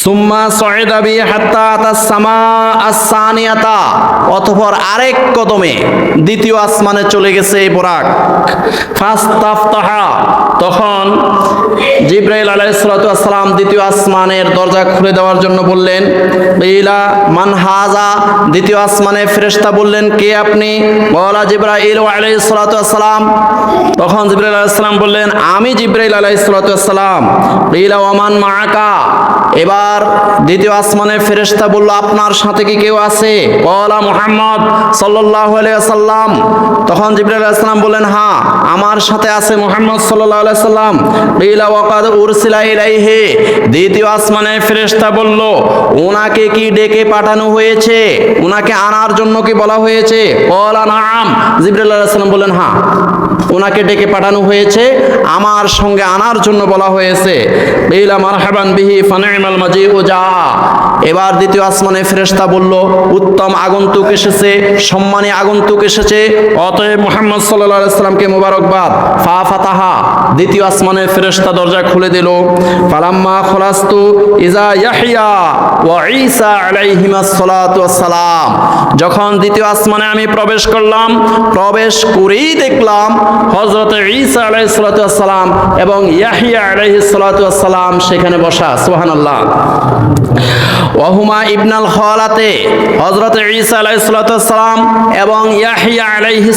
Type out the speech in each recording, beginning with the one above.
সুম্মা সয়দাবি হাত্তা তাসামা আসানিয়াতা অতঃপর আরেক কদমে দ্বিতীয় আসমানে চলে গেছে এই বোরাক। ফাস্তাফতাহা, তখন জিব্রাইল আলাইহিসসালাম দ্বিতীয় আসমানের দরজা খুলে দেওয়ার জন্য বললেন, ইলা মান হাজা দ্বিতীয় আসমানে ফেরেশতা বললেন, কে আপনি? বলা জিব্রাইল আলাইহিসসালাম তখন জিব্রাইল আলাইহিসসালাম বললেন, আমি জিব্রাইল আলাইহিসসালাম ইলা ওমান মাআকা? এবার দ্বিতীয় আসমানে ফেরেশতা বলল, আপনার সাথে কি কেউ আছে? বলা মুহাম্মদ সাল্লাম তখন সালাম বললেন হ্যাঁ আমার সাথে আছে মুহাম্মদ সাল্লাম ইলা ওয়াকাদ উরসিলা ইলাইহি। দ্বিতীয় আসমানে বলল ওনাকে কি ডেকে পাঠানো হয়েছে? আনার জন্য কি বলা হয়েছে? বলা সালাম বললেন হ্যাঁ ডেকে পাঠানো হয়েছে, আমার সঙ্গে আনার জন্য বলা হয়েছে। ইলা মারহাবান বিহি, ফানিমাল 第一步 এবার দ্বিতীয় আসমানে ফেরেশতা বলল, উত্তম আগন্তুক এসেছে, সম্মানী আগন্তুক এসেছে। অতএব মুহাম্মদ আলাইহি সাল্লামকে মোবারকবাদ। ফা ফাতাহা, দ্বিতীয় আসমানে ফেরেশতা দরজা খুলে দিল। ফালাম্মা খলাস্তু ইজা ইয়াহইয়া ওয়া ঈসা আলাইহিমাস সালাতু সালাম যখন দ্বিতীয় আসমানে আমি প্রবেশ করলাম, প্রবেশ করেই দেখলাম হযরত ঈসা আলাইহিস সালাতু সালাম এবং ইয়াহইয়া আলাইহিস সালাতু সালাম সেখানে বসা। সুবহানাল্লাহ। ওয়াহুমা ইবনাল খলাতে হজরত ঈসা আলাইহিস সালাতু ওয়াস সালাম এবং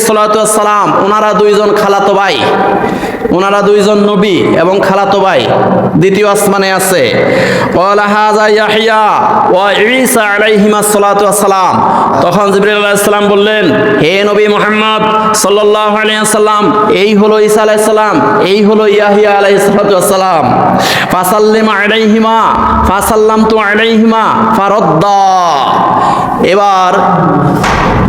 সালাতু ওয়াস সালাম ওনারা দুইজন খালাতো ভাই। ওনারা দুইজন নবী এবং খালাতো ভাই। দ্বিতীয় আসমানে আছে সালাম তখন জিবরাইল আলাইহিস বললেন, হে নবী মুহাম্মদ সাল্লাল্লাহু আলাইহি সাল্লাম এই হলো ঈসা আলাইহিস সালাম, এই হলো ইয়াহইয়া আলাইহিস ফাসাল্লিম আলাইহিমা, ফাসাল্লামতু আলাইহিমা, ফারাদ্দা। এবার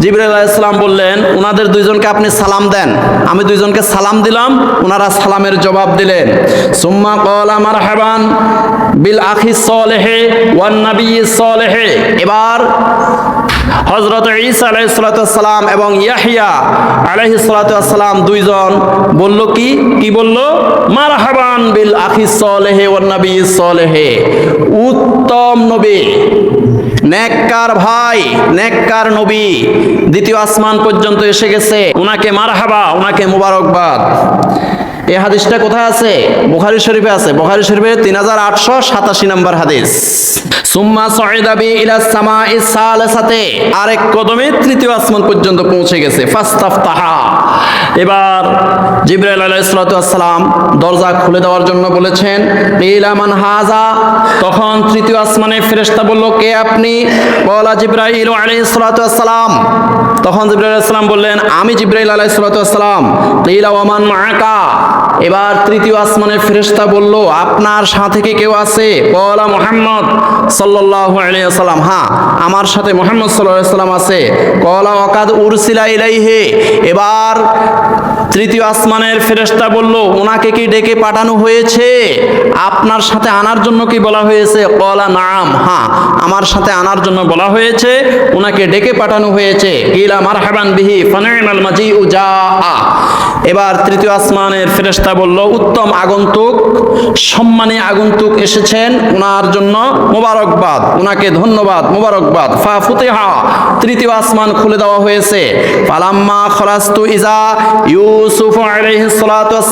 জিবরাইল আলাইহিস বললেন ওনাদের দুইজনকে আপনি সালাম দেন। আমি দুইজনকে সালাম দিলাম ওনারা সালামের জবাব দিলেন। সুম্মা ক্বালা মারহাবান বিল আখি সালেহে ওয়ান নবী সালেহে। এবার হযরত ঈসা আলাইহিস সালাম এবং ইয়াহইয়া আলাইহিস সালাম দুইজন বলল কি? কি বলল? মারহাবান বিল আখি সালেহে ওয়ান নবী সালেহে। উত্তম নবী। নেককার ভাই, নেককার নবী। দ্বিতীয় আসমান পর্যন্ত এসে গেছে। ওনাকে মারহাবা ওনাকে মুবারকবাদ। এই হাদিসটা কোথায় আছে? বুখারী শরীফে আছে। বুখারী শরীফে তিন হাজার আটশো সাতাশি নম্বর হাদিস। সুম্মা সয়দাবি ইলা সামা ইসালাসাতে আরেক কদমে তৃতীয় আসমান পর্যন্ত পৌঁছে গেছে। ফাস্তাফতাহা। এবার জিব্রাইল সালাম দরজা খুলে দেওয়ার জন্য বলেছেন ইলা মান হাজা তখন তৃতীয় আসমানে ফেরেশতা বলল, কে আপনি? বলা জিব্রাইল সালাম তখন জিব্রাইল বললেন, আমি জিব্রাইল আলাইসালাম ওয়ামান মাআকা? এবার তৃতীয় আসমানের ফেরেশতা বলল, আপনার সাথে কি কেউ আছে? বলা মোহাম্মদ সাল্লাহ আলিয়াল্লাম হ্যাঁ আমার সাথে মোহাম্মদ সাল্লাহ সাল্লাম আছে। কলা অকাদ উরসিলা ইলাইহে? এবার তৃতীয় আসমানের ফেরেস্তা বলল, ওনাকে কি ডেকে পাঠানো হয়েছে? আপনার সাথে আনার জন্য কি বলা হয়েছে? কলা, নাম হ্যাঁ আমার সাথে আনার জন্য বলা হয়েছে, ওনাকে ডেকে পাঠানো হয়েছে। ইলা মারহাবান বিহি মাজি উজা এবার তৃতীয় আসমানের ফেরেশতা বলল, উত্তম আগন্তুক, সম্মানী আগন্তুক এসেছেন ওনার জন্য মোবারকবাদ ওনাকে ধন্যবাদ, মোবারকবাদ। ফা ফুতিহা, তৃতীয় আসমান খুলে দেওয়া হয়েছে। ফালাম্মা খলাস্তু ইজা ইউসুফ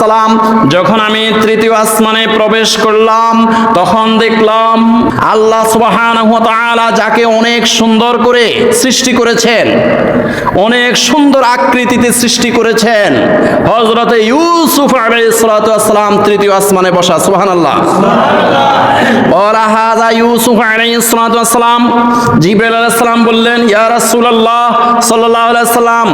সালাম যখন আমি তৃতীয় আসমানে প্রবেশ করলাম, তখন দেখলাম আল্লাহ তাআলা যাকে অনেক সুন্দর করে সৃষ্টি করেছেন, অনেক সুন্দর আকৃতিতে সৃষ্টি করেছেন হযরতে ইউসুফ আলাইসালাম তৃতীয় আসমানে বসা সুহান আল্লাহ হাজা ইউসুফ আলাইসালাম জিবেল সালাম, জিবরাইল আলাইহিস সালাম বললেন, ইয়া রাসূলুল্লাহ সাল্লাল্লাহু আলাইহি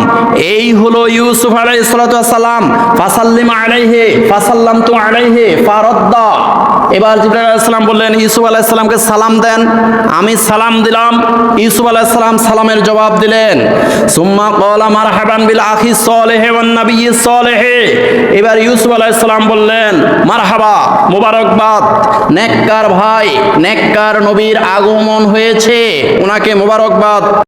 এই হলো ইউসুফ আলাইসালাম ফাসাল্লিম আলাইহি, ফাসাল্লামতু আলাইহি, ফারাদ্দা। এবার জিবরাইল আলাইহিস সালাম বললেন, ইউসুফ আলাইহিস সালামকে সালাম দেন। আমি সালাম দিলাম। ইউসুফ আলাইহিস সালাম সালামের জবাব দিলেন, সুম্মা ক্বালা মারহাবান বিল আখি সালেহি নবী সালেহি। এবার ইউসুফ আলাইহিস সালাম বললেন, মারহাবা, মোবারকবাদ। নেককার ভাই, নেককার নবীর আগমন হয়েছে। ওনাকে মোবারকবাদ।